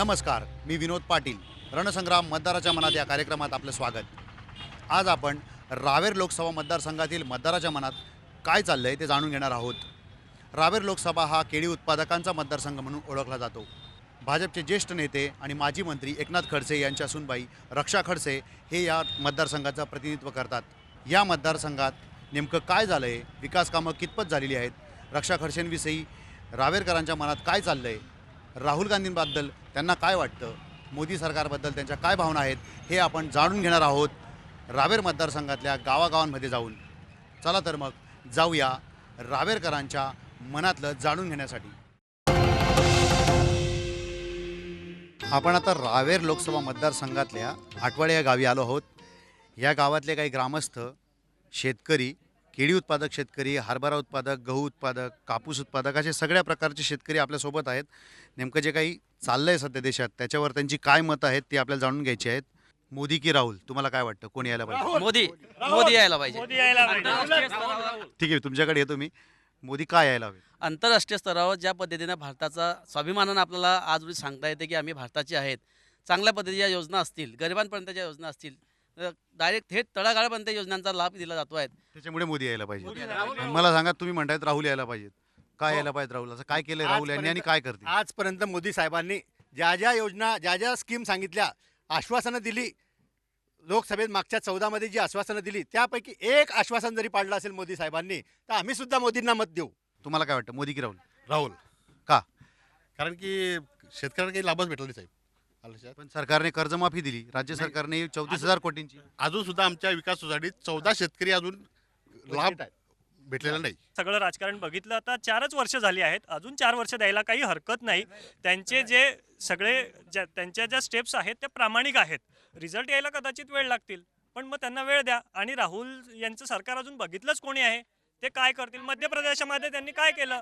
नमस्कार मी विनोद पाटील. रणसंग्राम मतदाराच्या मनात या कार्यक्रमात आपलं स्वागत. आज आपण रावेर लोकसभा मतदारसंघातील मतदाराच्या मनात काय चाललं आहे ते जाणून घेणार आहोत. रावेर लोकसभा हा केळी उत्पादकांचा मतदारसंघ म्हणून ओळखला जातो. भाजपचे ज्येष्ठ नेते आणि माजी मंत्री एकनाथ खडसे यांच्या सुनबाई रक्षा खडसे हे या मतदारसंघाचं प्रतिनिधित्व करतात. या मतदारसंघात नेमकं काय झालं आहे विकास कामं कितपत झालेली आहेत? रक्षा खडसेंविषयी रावेरकरांच्या मनात काय चाललं आहे राहुल गांधींबद्दल त्यांना काय वाटतं? मोदी सरकारबद्दल त्यांच्या काय भावना आहेत? हे आपण जाणून घेणार आहोत रावेर मतदारसंघातल्या गावागावांमध्ये जाऊन. चला तर मग जाऊया रावेरकरांच्या मनातलं जाणून घेण्यासाठी. आपण आता रावेर लोकसभा मतदारसंघातल्या आठवाडे या गावी आलो आहोत. या गावातले काही ग्रामस्थ शेतकरी केळी उत्पादक शेतकरी हरभरा उत्पादक गहू उत्पादक कापूस उत्पादक असे सगळ्या प्रकारचे शेतकरी आपल्यासोबत आहेत. नेमकं जे काही चाललं आहे सध्या देशात त्याच्यावर त्यांची काय मतं आहेत ती आपल्याला जाणून घ्यायची आहेत. मोदी की राहुल तुम्हाला काय वाटतं? कोण यायला पाहिजे? मोदी. मोदी यायला पाहिजे. ठीक आहे तुमच्याकडे येतो मी. मोदी काय यायला हवे? आंतरराष्ट्रीय स्तरावर ज्या पद्धतीने भारताचा स्वाभिमानानं आपल्याला आज रोजी सांगता येते की आम्ही भारताचे आहेत. चांगल्या पद्धतीच्या योजना असतील गरिबांपर्यंतच्या योजना असतील डायरेक्ट थेट तळागाळापर्यंत योजनांचा लाभ दिला जातो आहे. त्याच्यामुळे मोदी यायला पाहिजे. आणि मला सांगा तुम्ही म्हणतायत राहुल यायला पाहिजेत. काय यायला पाहिजे राहुल? असं काय केलंय राहुल यांनी आणि काय करते आजपर्यंत मोदी साहेबांनी ज्या ज्या योजना ज्या ज्या स्कीम सांगितल्या आश्वासनं दिली. लोकसभेत मागच्या चौदामध्ये जी आश्वासनं दिली त्यापैकी एक आश्वासन जरी पाडलं असेल मोदी साहेबांनी तर आम्ही सुद्धा मोदींना मत देऊ. तुम्हाला काय वाटतं? मोदी की राहुल? राहुल. का? कारण की शेतकऱ्यांना काही लाभच भेटला नाही साहेब. पण सरकारने कर्जमाफी दिली. राज्य. सरकारने चौतीस हजार कोटींची. अजून सुद्धा आमच्या विकास सोसायटीत चौदा शेतकरी अजून लाभ भेटलेला नाही. सगळं राजकारण बघितलं आता चारच वर्ष झाली आहेत. अजून चार वर्ष द्यायला काही हरकत नाही. त्यांचे जे सगळे ज्या त्यांच्या ज्या स्टेप्स आहेत त्या प्रामाणिक आहेत. रिझल्ट यायला कदाचित वेळ लागतील. पण मग त्यांना वेळ द्या. आणि राहुल यांचं सरकार अजून बघितलंच कोणी आहे? ते काय करतील? मध्य प्रदेशामध्ये त्यांनी काय केलं?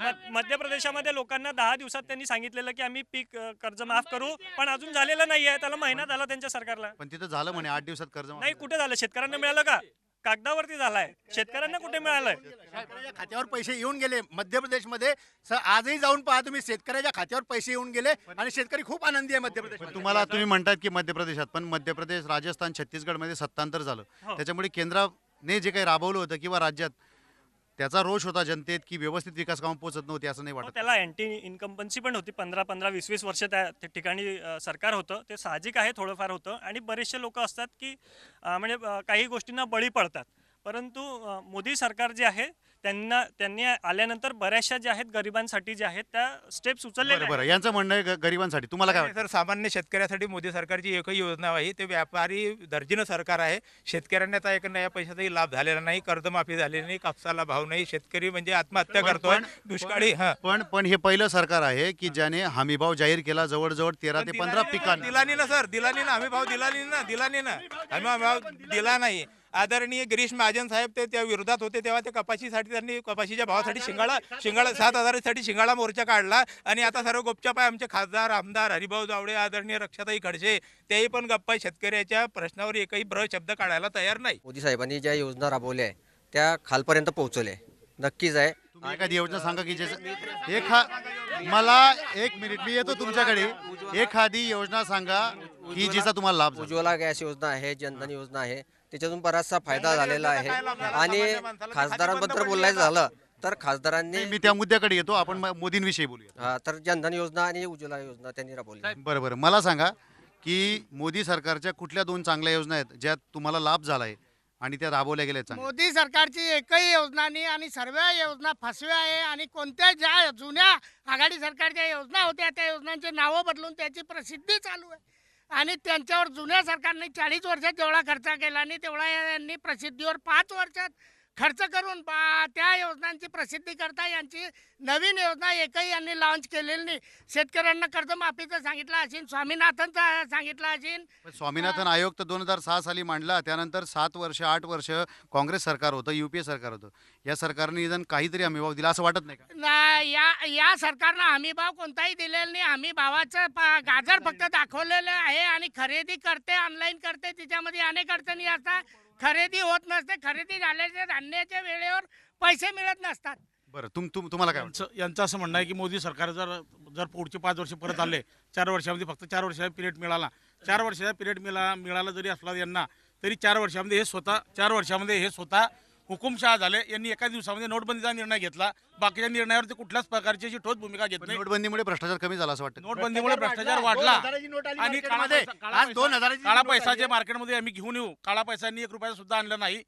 म- मध्य प्रदेशामध्ये लोकांना दहा दिवसात त्यांनी सांगितलेलं की आम्ही पीक कर्ज माफ करू पण अजून झालेलं नाही आहे त्याला महिना झाला त्यांच्या सरकारला. पण तिथं झालं म्हणे आठ दिवसात कर्ज नाही कुठे झालं? शेतकऱ्यांना मिळालं का? कागदावरती झालाय. शेतकऱ्यांना कुठे मिळालंय? शेतकऱ्याच्या खात्यावर पैसे येऊन गेले. मध्य प्रदेशमध्ये आजही जाऊन पहा तुम्ही शेतकऱ्याच्या खात्यावर पैसे येऊन गेले आणि शेतकरी खूप आनंदी आहे मध्य प्रदेश तुम्हाला तुम्ही म्हणतात की मध्य प्रदेशात पण मध्य प्रदेश राजस्थान छत्तीसगडमध्ये सत्तांतर झालं. हो. त्याच्यामुळे केंद्राने जे काही राबवलं होतं किंवा राज्यात त्याचा रोष होता जनतेत की व्यवस्थित विकास कामं पोहोचत नव्हती असं नाही वाटत. त्याला अँटी इन्कम्पन्सी पण होती. पंधरा पंधरा वीस वीस वर्ष त्या त्या ठिकाणी अ, सरकार होतं. ते साहजिक आहे थोडंफार होतं. आणि बरेचसे लोक असतात की अ, म्हणजे अ, काही गोष्टींना बळी पडतात. परंतु मोदी सरकार जे आहे त्यांना त्यांनी आल्यानंतर बऱ्याचशा ज्या आहेत गरिबांसाठी ज्या आहेत त्या स्टेप्स बरं आहेत. बरं यांचं म्हणणं आहे ग- गरिबांसाठी. तुम्हाला काय वाटतं? सर सामान्य शेतकऱ्यासाठी मोदी सरकारची एकही योजना आहे. ते व्यापारी दर्जीनं सरकार आहे. शेतकऱ्यांना आता एक नया पैशाचाही लाभ झालेला नाही कर्जमाफी झालेली नाही कापसाला भाव नाही. शेतकरी म्हणजे आत्महत्या पण- करतोय. पण- दुष्काळी हा. पण पण हे पहिलं सरकार आहे की ज्याने हमीभाव जाहीर केला जवळजवळ तेरा ते पंधरा पिकांना. दिलानी ना सर. दिलानी ना हमी भाव दिलानी ना दिलानी ना हमी भाव दिला नाही. आदरणीय गिरीश महाजन साहेब ते त्या विरोधात होते तेव्हा ते कपाशीसाठी त्यांनी कपाशीच्या भावासाठी शिंगाळा शिंगाळा सात हजारासाठी शिंगाळा मोर्चा काढला. आणि आता सर्व गुपचाप आहे आमचे खासदार आमदार हरिभाऊ जावडे आदरणीय रक्षाताई खडसे तेही पण गप्पा शेतकऱ्याच्या प्रश्नावर एकही ब्र शब्द काढायला तयार नाही. मोदी साहेबांनी ज्या योजना राबवल्या आहे त्या खालपर्यंत पोहोचवल्या आहे. नक्कीच आहे. तुम्ही एखादी योजना सांगा की ज्याचं एखा मला एक मिनिट मी येतो तुमच्याकडे. एखादी योजना सांगा की जिचा तुम्हाला लाभ. उज्ज्वला गॅस योजना आहे जनधन योजना आहे. त्याच्यातून बराचसा फायदा झालेला आहे. आणि खासदारांबद्दल बोलायचं झालं तर खासदारांनी मी त्या मुद्द्याकडे येतो आपण मोदींविषयी बोलूया हा, तर जनधन योजना आणि उज्ज्वला योजना त्यांनी राबवली. बरं बरं. मला सांगा की मोदी सरकारच्या कुठल्या दोन चांगल्या योजना आहेत ज्यात तुम्हाला लाभ झाला आहे आणि त्या राबवल्या गेल्या चांगल्या? मोदी सरकारची एकही योजना नाही आणि सर्व योजना फसव्या आहे आणि कोणत्या ज्या जुन्या आघाडी सरकारच्या योजना होत्या त्या योजनांची नावं बदलून त्याची प्रसिद्धी चालू आहे. आणि त्यांच्यावर जुन्या सरकारने चाळीस वर्षात जेवढा खर्च केला आणि तेवढा यांनी प्रसिद्धीवर पाच वर्षात खर्च करून पा त्या योजनांची प्रसिद्धी करता यांची नवीन योजना एकही यांनी लॉन्च केलेली नाही. शेतकऱ्यांना कर्जमाफीचं सांगितलं असेल स्वामीनाथनचं सांगितलं असेल. स्वामीनाथन आयोग तर दोन हजार सहा साली मांडला त्यानंतर सात वर्ष आठ वर्ष काँग्रेस सरकार होतं युपीए सरकार होतं. या सरकारने निदान काहीतरी हमीभाव दिला असं वाटत नाही का? या या सरकारनं हमी भाव कोणताही दिलेला नाही. हमी भावाचं गाजर फक्त दाखवलेलं आहे आणि खरेदी करते ऑनलाईन करते तिच्यामध्ये अनेक अडचणी असतात. खरेदी होत नसते खरेदी झाल्याच्या धान्याच्या वेळेवर पैसे मिळत नसतात. बरं तुम तुम तुम्हाला काय वाटतं यांचं यांचं असं म्हणणं आहे की मोदी सरकार जर जर पुढचे पाच वर्ष परत आले चार वर्षामध्ये फक्त चार वर्षाचा पिरियड मिळाला चार वर्षाचा पिरियड मिळाला मिळाला जरी असला यांना तरी चार वर्षामध्ये हे स्वतः चार वर्षामध्ये हे स्वतः हुकुमशहा झाले यांनी एका दिवसामध्ये नोटबंदीचा निर्णय घेतला. बाकीच्या निर्णयावर ते कुठल्याच प्रकारची अशी ठोस भूमिका घेत नाही. नोटबंदीमुळे भ्रष्टाचार कमी झाला असं वाटतं. नोटबंदीमुळे भ्रष्टाचार वाढला. आणि काळा पैसा- जे. मार्केटमध्ये आम्ही घेऊन येऊ. काळा पैशांनी एक रुपया सुद्धा आणलं नाही.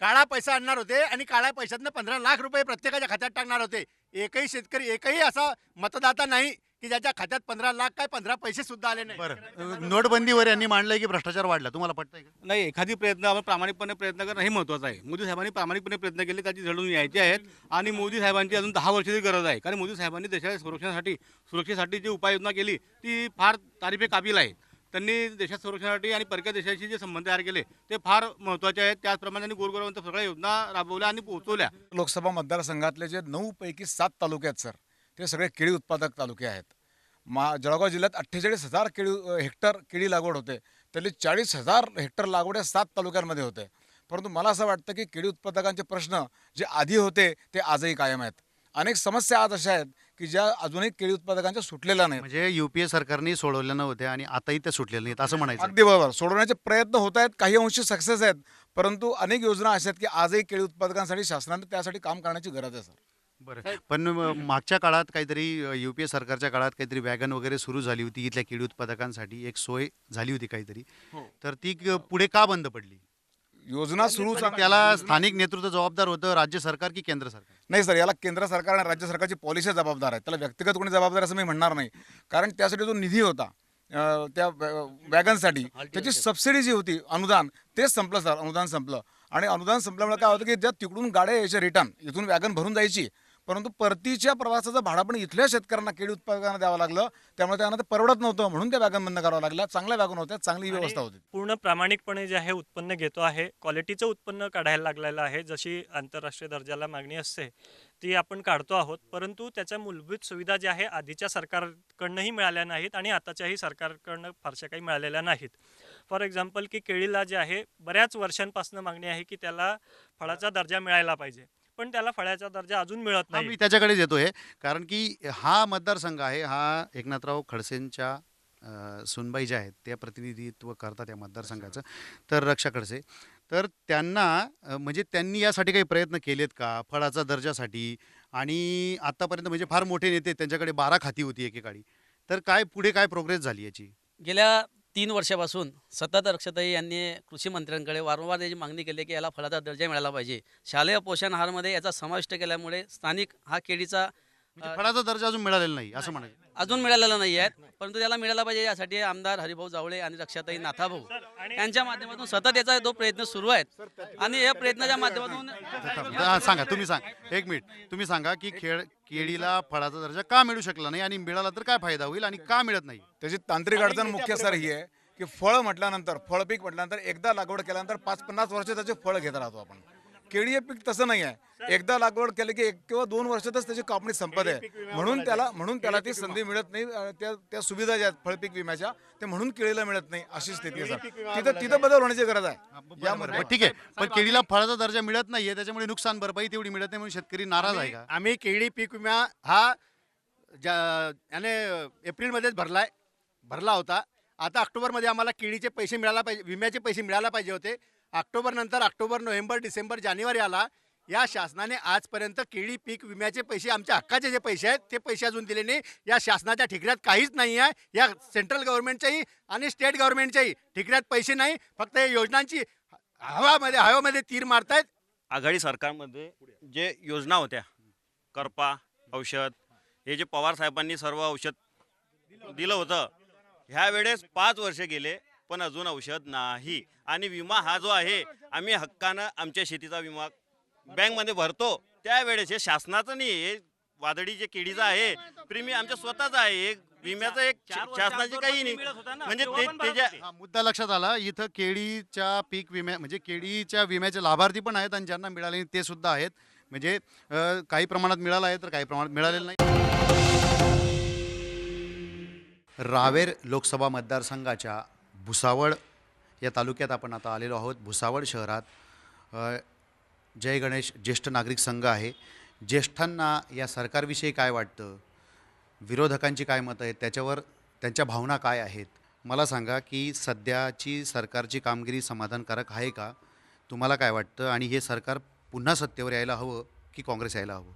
काळा पैसा आणणार होते आणि काळ्या पैशातनं पंधरा लाख रुपये प्रत्येकाच्या खात्यात टाकणार होते. एकही शेतकरी एकही असा मतदाता नाही. की ज्याच्या खात्यात पंधरा लाख काय पंधरा पैसे सुद्धा आले नाही. बरं. नोटबंदीवर यांनी मांडलंय की भ्रष्टाचार वाढला. तुम्हाला पटतंय का? नाही एखादी प्रयत्न आपण प्रामाणिकपणे प्रयत्न करणं हे महत्त्वाचं आहे. मोदी साहेबांनी प्रामाणिकपणे प्रयत्न केले त्याची झडून यायचे आहेत. आणि मोदी साहेबांची अजून दहा वर्षाची गरज आहे. कारण मोदी साहेबांनी देशाच्या संरक्षणासाठी सुरक्षेसाठी जी उपाययोजना केली ती फार तारीफे काबिल आहे त्यांनी देशात संरक्षणासाठी आणि परक्या देशाशी जे संबंध तयार केले ते फार महत्त्वाचे आहेत. त्याचप्रमाणे त्यांनी गोरगोरांच्या सगळ्या योजना राबवल्या आणि पोहोचवल्या. लोकसभा मतदारसंघातले जे नऊ पैकी सात तालुके आहेत सर. ते सगळे केळी उत्पादक तालुके आहेत. मा जळगाव जिल्ह्यात अठ्ठेचाळीस हजार केळी हेक्टर केळी लागवड होते. त्यातले चाळीस हजार हेक्टर लागवड या सात तालुक्यांमध्ये होते. परंतु मला असं वाटतं की केळी उत्पादकांचे प्रश्न जे आधी होते ते आजही कायम आहेत. अनेक समस्या आज अशा आहेत की ज्या अजूनही केळी उत्पादकांच्या सुटलेल्या नाहीत. म्हणजे युपीए सरकारने सोडवल्या नव्हत्या आणि आताही त्या सुटलेल्या नाहीत असं म्हणायचं अगदी बरोबर. सोडवण्याचे प्रयत्न होत आहेत काही अंशी सक्सेस आहेत परंतु अनेक योजना अशा आहेत की आजही केळी उत्पादकांसाठी शासनाने त्यासाठी काम करण्याची गरज आहे सर. बरं. पण मागच्या काळात काहीतरी युपीए सरकारच्या काळात काहीतरी वॅगन वगैरे सुरू झाली होती इथल्या केळी उत्पादकांसाठी एक सोय झाली होती काहीतरी. तर ती पुढे का बंद पडली? योजना सुरू पण त्याला स्थानिक नेतृत्व जबाबदार होतं राज्य सरकार की केंद्र सरकार? नाही सर याला केंद्र सरकार आणि राज्य सरकारची पॉलिसी जबाबदार आहे. त्याला व्यक्तिगत कोणी जबाबदार असं मी म्हणणार नाही. कारण त्यासाठी जो निधी होता त्या वॅगनसाठी त्याची सबसिडी जी होती अनुदान तेच संपलं सर अनुदान संपलं. आणि अनुदान संपल्यामुळे काय होतं की ज्या तिकडून गाड्या यायच्या रिटर्न इथून वॅगन भरून जायची परंतु परतीच्या प्रवासाचं भाडं पण इथल्या शेतकऱ्यांना केळी उत्पादकांना द्यावं लागलं. त्यामुळे त्यांना ते परवडत नव्हतं म्हणून त्या वॅगन बंद करावं लागल्या. चांगल्या वॅगन होत्या चांगली व्यवस्था होती. पूर्ण प्रामाणिकपणे जे आहे उत्पन्न घेतो आहे. क्वालिटीचं उत्पन्न काढायला लागलेलं आहे. जशी आंतरराष्ट्रीय दर्जाला मागणी असते ती आपण काढतो आहोत. परंतु त्याच्या मूलभूत सुविधा ज्या आहे आधीच्या सरकारकडनंही मिळाल्या नाहीत आणि आताच्याही सरकारकडनं फारशा काही मिळालेल्या नाहीत. फॉर एक्झाम्पल की केळीला जे आहे बऱ्याच वर्षांपासून मागणी आहे की त्याला फळाचा दर्जा मिळायला पाहिजे. पण त्याला फळाचा दर्जा अजून मिळत हा, नाही. मी त्याच्याकडेच येतोय कारण की हा मतदारसंघ आहे हा एकनाथराव खडसेंच्या अ, सुनबाई ज्या आहेत त्या प्रतिनिधित्व करतात या मतदारसंघाचं. तर रक्षा खडसे. तर त्यांना अ, म्हणजे त्यांनी यासाठी काही प्रयत्न केलेत का? फळाचा दर्जासाठी. आणि आत्तापर्यंत म्हणजे फार मोठे नेते त्यांच्याकडे बारा खाती होती एकेकाळी. तर काय पुढे काय प्रोग्रेस झाली याची? गेल्या तीन वर्षापासून सतत रक्षताई यांनी कृषी मंत्र्यांकडे वारंवार याची मागणी केली की याला फळाचा दर्जा मिळाला पाहिजे. शालेय पोषण आहारमध्ये याचा समाविष्ट केल्यामुळे स्थानिक हा केळीचा म्हणजे फळाचा दर्जा अजून मिळालेला नाही असं म्हणायचं. अजून मिळालेला नाही आहे परंतु त्याला मिळाला पाहिजे यासाठी आमदार हरिभाऊ जावळे आणि रक्षाताई नाथाभाऊ. यांच्या माध्यमातून सतत याचा तो प्रयत्न सुरू आहेत आणि या प्रयत्नाच्या माध्यमातून हा, सांगा तुम्ही सांगा. एक मिनिट. तुम्ही सांगा की खेळ केळीला फळाचा दर्जा का मिळू शकला नाही आणि मिळाला तर काय फायदा होईल आणि का मिळत नाही? त्याची तांत्रिक अडचण मुख्य सर ही आहे की फळ म्हटल्यानंतर फळ पीक म्हटल्यानंतर एकदा लागवड केल्यानंतर पाच पन्नास वर्ष त्याचे फळ घेत राहतो आपण. केळी हे पीक तसं नाही आहे एकदा लागवड केली की एक किंवा दोन वर्षातच त्याची कापणी संपत आहे. म्हणून त्याला म्हणून त्याला ती संधी मिळत नाही. त्या त्या सुविधा ज्या आहेत फळपीक विम्याच्या ते म्हणून केळीला मिळत नाही अशी स्थिती आहे तिथं तिथं बदल होण्याची गरज आहे. यामध्ये ठीक आहे. पण केळीला फळाचा दर्जा मिळत नाहीये त्याच्यामुळे नुकसान भरपाई तेवढी मिळत नाही म्हणून शेतकरी नाराज आहे का? आम्ही केळी पीक विमा हा ज्या याने एप्रिलमध्येच भरलाय. भरला होता. आता ऑक्टोबरमध्ये आम्हाला केळीचे पैसे मिळायला पाहिजे विम्याचे पैसे मिळायला पाहिजे होते. ऑक्टोबर नंतर ऑक्टोबर नोव्हेंबर डिसेंबर जानेवारी आला या शासनाने आजपर्यंत केळी पीक विम्याचे पैसे आमच्या हक्काचे जे पैसे आहेत ते पैसे अजून दिले नाही. या शासनाच्या ठिकऱ्यात काहीच नाही आहे. या सेंट्रल गव्हर्नमेंटच्याही आणि स्टेट गव्हर्नमेंटच्याही ठिकऱ्यात पैसे नाही. फक्त हे योजनांची हवामध्ये हवेमध्ये तीर मारतायत. आघाडी सरकारमध्ये जे योजना होत्या करपा औषध हे जे पवार साहेबांनी सर्व औषध दिलं होतं ह्या वेळेस पाच वर्ष गेले पण अजून औषध नाही. आणि विमा हा जो आहे आम्ही हक्कानं आमच्या शेतीचा विमा बँकमध्ये भरतो. त्यावेळेस हे शासनाचं नाही हे वादळी जे केळीचं आहे प्रीमियम आमच्या स्वतःचं आहे. हे विम्याचं एक शासनाची काही नाही. म्हणजे ते त्याच्या हा मुद्दा लक्षात आला. इथं केळीच्या पीक विम्या म्हणजे केळीच्या विम्याचे लाभार्थी पण आहेत आणि ज्यांना मिळाले नाही ते सुद्धा आहेत. म्हणजे अ, काही प्रमाणात मिळालं आहे तर काही प्रमाणात मिळालेलं नाही. रावेर लोकसभा मतदारसंघाच्या भुसावळ या तालुक्यात आपण आता आलेलो आहोत. भुसावळ शहरात जय गणेश ज्येष्ठ नागरिक संघ आहे. ज्येष्ठांना या सरकारविषयी काय वाटतं? विरोधकांची काय मतं आहेत? त्याच्यावर त्यांच्या भावना काय आहेत? मला सांगा की सध्याची सरकारची कामगिरी समाधानकारक आहे का? तुम्हाला काय वाटतं? आणि हे सरकार पुन्हा सत्तेवर यायला हवं की काँग्रेस यायला हवं?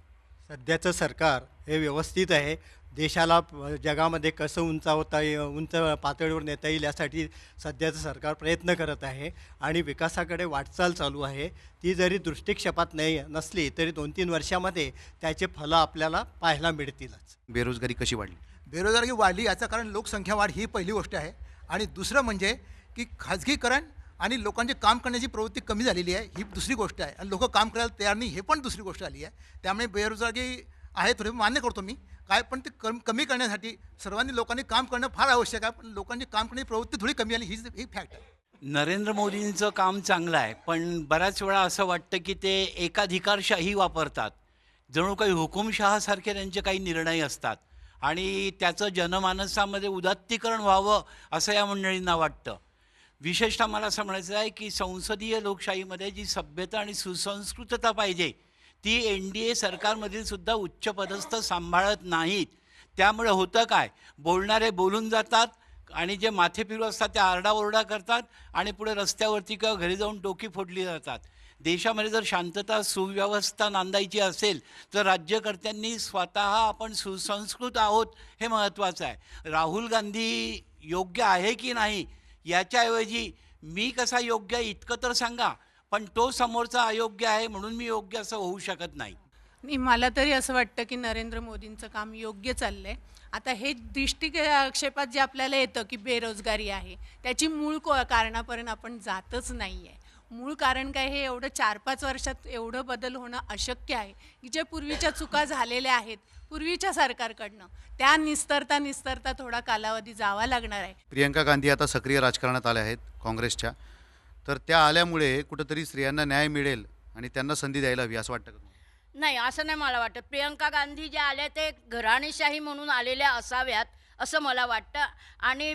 सध्याचं सरकार हे व्यवस्थित आहे. देशाला जगामध्ये कसं उंचावता ये उंच पातळीवर नेता येईल यासाठी सध्याचं सरकार प्रयत्न करत आहे आणि विकासाकडे वाटचाल चालू आहे. ती जरी दृष्टिक्षेपात नाही नसली तरी दोन तीन वर्षामध्ये त्याचे फलं आपल्याला पाहायला मिळतीलच. बेरोजगारी कशी वाढली? बेरोजगारी वाढली याचं कारण लोकसंख्या वाढ ही पहिली गोष्ट आहे. आणि दुसरं म्हणजे की खाजगीकरण आणि लोकांची काम करण्याची प्रवृत्ती कमी झालेली आहे ही दुसरी गोष्ट आहे. आणि लोक काम करायला तयार नाही हे पण दुसरी गोष्ट आली आहे. त्यामुळे बेरोजगारी आहे थोडी मान्य करतो मी. काय पण ते कम कमी करण्यासाठी सर्वांनी लोकांनी काम करणं फार आवश्यक आहे पण लोकांची काम करण्याची प्रवृत्ती थोडी कमी आली हीच ही फॅक्ट आहे. नरेंद्र मोदींचं काम चांगलं आहे पण बऱ्याच वेळा असं वाटतं की ते एकाधिकारशाही वापरतात. जणू काही हुकुमशहासारखे त्यांचे काही निर्णय असतात आणि त्याचं जनमानसामध्ये उदात्तीकरण व्हावं असं या मंडळींना वाटतं. विशेषतः मला असं म्हणायचं आहे की संसदीय लोकशाहीमध्ये जी सभ्यता आणि सुसंस्कृतता पाहिजे ती एन डी ए सरकारमधील सुद्धा उच्चपदस्थ सांभाळत नाहीत. त्यामुळे होतं काय? बोलणारे बोलून जातात आणि जे माथेपिरू असतात ते आरडाओरडा करतात आणि पुढे रस्त्यावरती किंवा घरी जाऊन डोकी फोडली जातात. देशामध्ये जर शांतता सुव्यवस्था नांदायची असेल तर राज्यकर्त्यांनी स्वतः आपण सुसंस्कृत आहोत हे महत्त्वाचं आहे. राहुल गांधी योग्य आहे की नाही? याच्याऐवजी मी कसा योग्य आहे इतकं तर सांगा. पण तो समोरचा अयोग्य आहे म्हणून मी योग्य असं होऊ शकत नाही. नाही मला तरी असं वाटतं की नरेंद्र मोदींचं काम योग्य चाललंय. आता हे दृष्टिक्षेपात जे आपल्याला येतं की बेरोजगारी आहे त्याची मूळ को कारणापर्यंत आपण जातच नाही आहे मूळ कारण काय हे एवढं चार पाच वर्षात एवढं बदल होणं अशक्य आहे की जे पूर्वीच्या चुका झालेल्या आहेत पूर्वीच्या सरकारकडनं त्या निस्तरता निस्तरता थोडा कालावधी जावा लागणार आहे. प्रियंका गांधी आता सक्रिय राजकारणात आल्या आहेत काँग्रेसच्या. तर त्या आल्यामुळे कुठंतरी स्त्रियांना न्याय मिळेल आणि त्यांना संधी द्यायला हवी असं वाटतं का तुम्हाला? नाही असं नाही मला वाटतं. प्रियंका गांधी ज्या आल्या ते घराणेशाही म्हणून आलेल्या असाव्यात असं मला वाटतं. आणि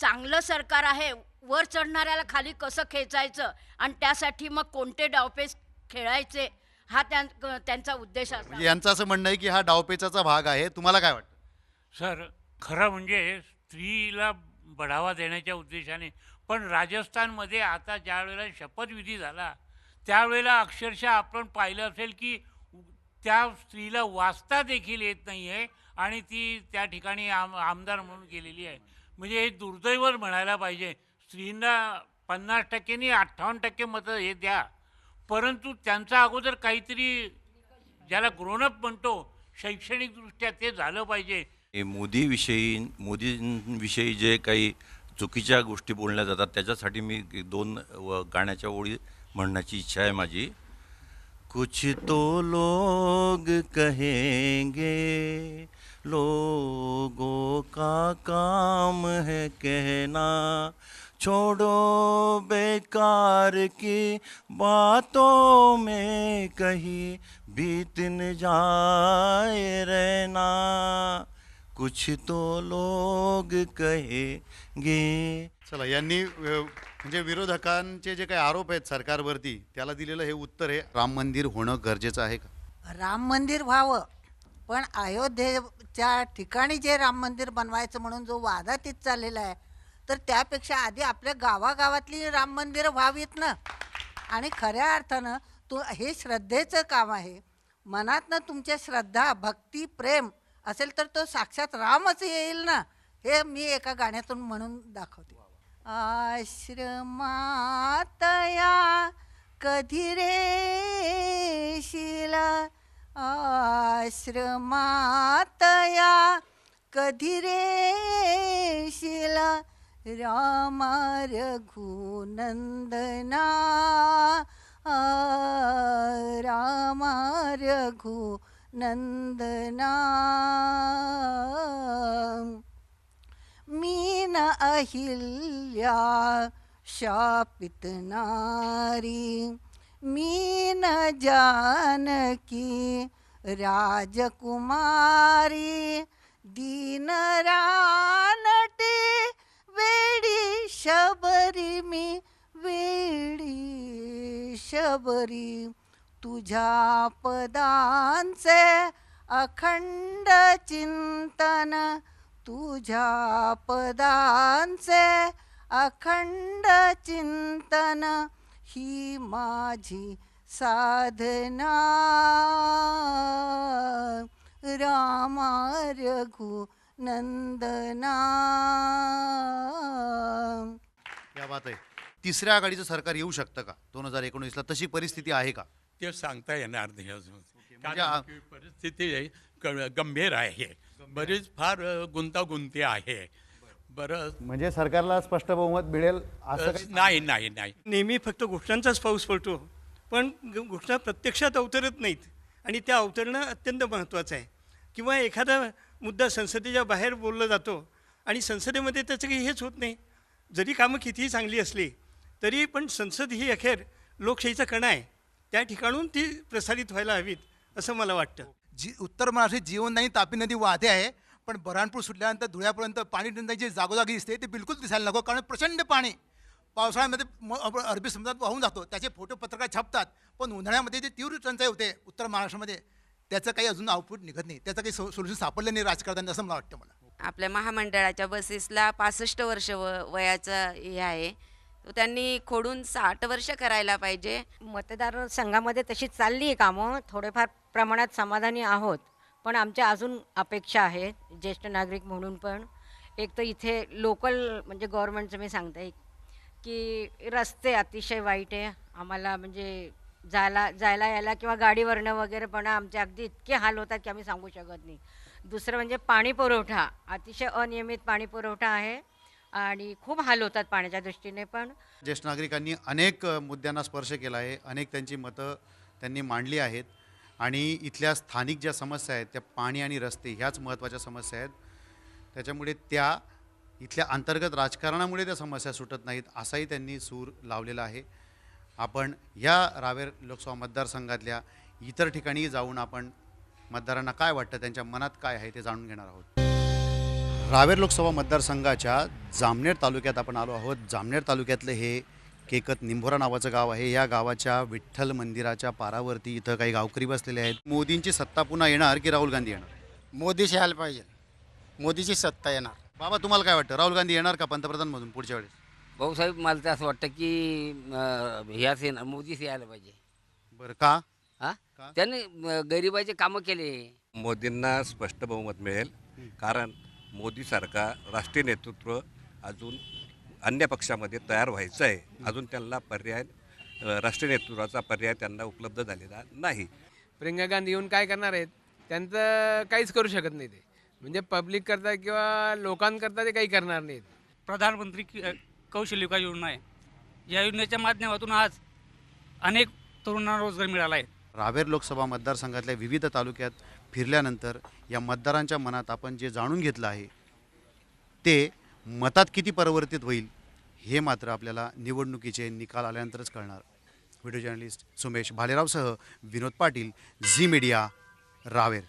चांगलं सरकार आहे वर चढणाऱ्याला खाली कसं खेचायचं आणि त्यासाठी मग कोणते डावपेच खेळायचे हा त्यां त्यांचा उद्देश असा म्हणजे यांचं असं म्हणणं आहे की हा डावपेचाचा भाग आहे तुम्हाला काय वाटतं? सर खरं म्हणजे स्त्रीला बढावा देण्याच्या उद्देशाने पण राजस्थानमध्ये आता ज्या वेळेला शपथविधी झाला त्यावेळेला अक्षरशः आपण पाहिलं असेल की त्या स्त्रीला वाचता देखील येत नाही आहे आणि ती त्या ठिकाणी आम आमदार म्हणून गेलेली आहे. म्हणजे हे दुर्दैवच म्हणायला पाहिजे. स्त्रींना पन्नास टक्क्यांनी अठ्ठावन्न टक्के मतं हे द्या. परंतु त्यांचा अगोदर काहीतरी ज्याला ग्रोनअप म्हणतो शैक्षणिकदृष्ट्या ते झालं पाहिजे. हे मोदीविषयी मोदींविषयी जे काही चुकीच्या गोष्टी बोलल्या जातात. त्याच्यासाठी मी दोन गाण्याच्या ओळी म्हणण्याची इच्छा आहे माझी. कुछ तो लोग कहेंगे, लोगों का काम है कहना। छोड़ो बेकार की बातों में कहीं बीत न जाए रहना। कुछ तो लोग कहेंगे। चला यांनी अ, म्हणजे विरोधकांचे जे काही आरोप आहेत सरकारवरती त्याला दिलेलं हे उत्तर आहे राम मंदिर होणं गरजेचं आहे का? राम मंदिर व्हावं पण अयोध्येच्या ठिकाणी जे राम मंदिर बनवायचं म्हणून जो वादातीत चाललेला आहे तर त्यापेक्षा आधी आपल्या गावागावातली राम मंदिरं व्हावीत ना. आणि खऱ्या अर्थानं तू हे श्रद्धेचं काम आहे. मनातनं तुमच्या श्रद्धा भक्ती प्रेम असेल तर तो साक्षात रामच येईल ना? हे मी एका गाण्यातून म्हणून दाखवते. आश्रमातया कधी रे शिला आश्रमातया कधी रे शिला रामा रघुनंदना? आ, रामा नंदना मीन अहिल्या शापित नारी मीन जानकी राजकुमारी दीन रानटे वेडी शबरी मी वेडी शबरी तुझ्या पदांचे अखंड चिंतन तुझ्या पदांचे अखंड चिंतन ही माझी साधना. रामा रघु नंदना या बात आहे. तिसऱ्या आघाडीचं सरकार येऊ शकतं का? दोन हजार एकोणीसला तशी परिस्थिती आहे का? ते सांगता येणार नाही. अजून म्हणजे कारण की परिस्थिती ग- गंभीर आहे. बरीच फार गुंतागुंती आहे. बरं. म्हणजे सरकारला स्पष्ट बहुमत मिळेल अ, नाही नाही नाही. नेहमी फक्त घोषणांचाच पाऊस पडतो. पण ग- घोषणा प्रत्यक्षात अवतरत नाहीत. आणि त्या अवतरणं अत्यंत महत्त्वाचं आहे. किंवा एखादा मुद्दा संसदेच्या बाहेर बोलला जातो आणि संसदेमध्ये त्याचं काही हेच होत नाही. जरी कामं कितीही चांगली असली तरी पण संसद ही अखेर लोकशाहीचा कणा आहे. त्या ठिकाणून ती प्रसारित व्हायला हवीत असं मला वाटतं. जी उत्तर महाराष्ट्रात जीवनदायी तापी नदी वाहते आहे पण बऱ्हाणपूर सुटल्यानंतर धुळ्यापर्यंत पाणी टंचाई जी जागोजागी दिसते ते बिलकुल दिसायला नको कारण प्रचंड पाणी पावसाळ्यामध्ये अरबी समुद्रात वाहून जातो त्याचे फोटो पत्रकार छापतात पण उन्हाळ्यामध्ये जे तीव्र टंचाई होते उत्तर महाराष्ट्रामध्ये त्याचं काही अजून आउटपुट निघत नाही त्याचं काही सोल्युशन सापडलं नाही राजकारण्यांनी असं मला वाटतं मला. आपल्या महामंडळाच्या बसेसला पासष्ट वर्ष व वयाचं हे आहे त्यांनी खोडून साठ वर्ष करायला पाहिजे. मतदार संघामध्ये तशी चालली आहे कामं. थोडेफार प्रमाणात समाधानी आहोत. पण आमच्या अजून अपेक्षा आहेत. ज्येष्ठ नागरिक म्हणून पण. एक तर इथे लोकल म्हणजे गव्हर्नमेंटचं मी सांगते. की रस्ते अतिशय वाईट आहे. आम्हाला म्हणजे जायला जायला यायला किंवा गाडीवरनं वगैरे पण आमचे अगदी इतके हाल होतात की आम्ही सांगू शकत नाही. दुसरं म्हणजे पाणी पुरवठा अतिशय अनियमित पाणी पुरवठा आहे. आणि खूप हाल होतात पाण्याच्या दृष्टीने पण. ज्येष्ठ नागरिकांनी अनेक मुद्द्यांना स्पर्श केला आहे अनेक त्यांची मतं त्यांनी मांडली आहेत आणि इथल्या स्थानिक ज्या समस्या आहेत त्या पाणी आणि रस्ते ह्याच महत्त्वाच्या समस्या आहेत. त्याच्यामुळे त्या इथल्या अंतर्गत राजकारणामुळे त्या समस्या सुटत नाहीत असाही त्यांनी सूर लावलेला आहे. आपण या रावेर लोकसभा मतदारसंघातल्या इतर ठिकाणी जाऊन आपण मतदारांना काय वाटतं त्यांच्या मनात काय आहे ते जाणून घेणार आहोत. रावेर लोकसभा मतदारसंघाच्या जामनेर तालुक्यात आपण आलो आहोत. जामनेर तालुक्यातलं हे केकत निंभोरा नावाचं गाव आहे. या गावाच्या विठ्ठल मंदिराच्या पारावरती इथं काही गावकरी बसलेले आहेत. मोदींची सत्ता पुन्हा येणार की राहुल गांधी येणार? मोदीशी यायला पाहिजे. मोदीची सत्ता येणार. बाबा तुम्हाला काय वाटतं? राहुल गांधी येणार का पंतप्रधानमधून पुढच्या वेळेस? भाऊसाहेब मला तर असं वाटतं की अं, ह्याच येणार मोदीच यायला पाहिजे. बरं का? हा? त्याने अं, गरिबाचे कामं केले. मोदींना स्पष्ट बहुमत मिळेल. कारण मोदी सरकार राष्ट्रीय नेतृत्व अजून अन्य पक्षामध्ये तयार व्हायचं आहे. अजून त्यांना पर्याय राष्ट्रीय नेतृत्वाचा पर्याय त्यांना उपलब्ध झालेला नाही. प्रियंका गांधी येऊन काय करणार आहेत? त्यांचं काहीच करू शकत नाही ते. म्हणजे पब्लिक करता किंवा लोकांकरता ते काही करणार नाहीत. प्रधानमंत्री कौशल्य विकास योजना आहे. या योजनेच्या माध्यमातून आज अनेक तरुणांना रोजगार मिळाला आहे. रावेर लोकसभा मतदारसंघातल्या विविध तालुक्यात फिरल्यानंतर या मतदारांच्या मनात आपण जे जाणून घेतलं आहे ते मतात किती परिवर्तित होईल हे मात्र आपल्याला निवडणुकीचे निकाल आल्यानंतरच कळणार. व्हिडिओ जर्नलिस्ट सुमेश भालेरावसह विनोद पाटील झी मीडिया रावेर.